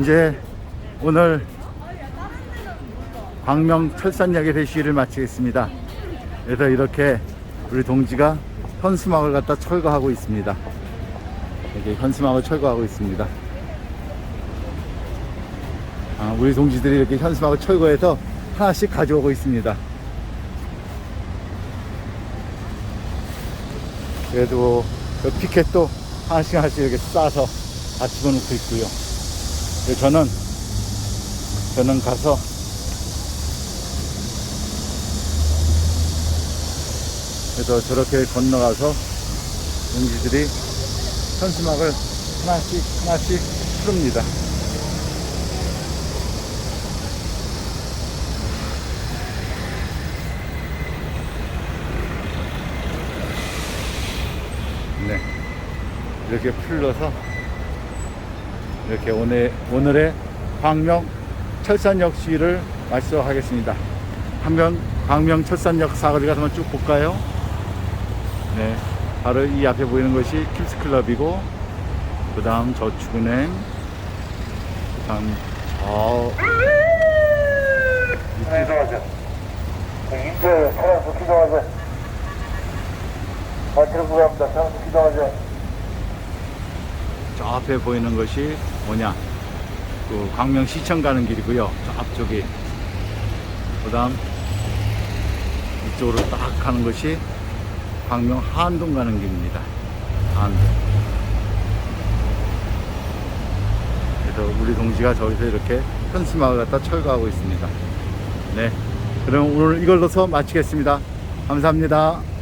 이제 오늘 광명 철산역의 대시를 마치겠습니다. 그래서 이렇게 우리 동지가 현수막을 갖다 철거하고 있습니다. 이렇게 현수막을 철거하고 있습니다. 아, 우리 동지들이 이렇게 현수막을 철거해서 하나씩 가져오고 있습니다. 그래도 그 피켓도 하나씩 하나씩 이렇게 싸서 다 집어넣고 있고요. 저는 저는 가서 그래서 저렇게 건너가서 동지들이 현수막을 하나씩 하나씩 풀읍니다. 네. 이렇게 풀러서 이렇게 오늘, 오늘의 광명 철산역 시위를 마치도록 하겠습니다. 한번 광명 철산역 사거리 가서 쭉 볼까요? 네. 바로 이 앞에 보이는 것이 킴스클럽이고, 그 다음 저축은행, 그 다음 저, 이동하세요. 인제 차량도 기동하세요. 마트로 구합니다. 차량도 기동하세요. 저 앞에 보이는 것이 뭐냐? 그 광명시청 가는 길이고요. 저 앞쪽이. 그 다음 이쪽으로 딱 가는 것이 광명 한동 가는 길입니다. 한동. 그래서 우리 동지가 저기서 이렇게 현수막을 갖다 철거하고 있습니다. 네. 그럼 오늘 이걸로서 마치겠습니다. 감사합니다.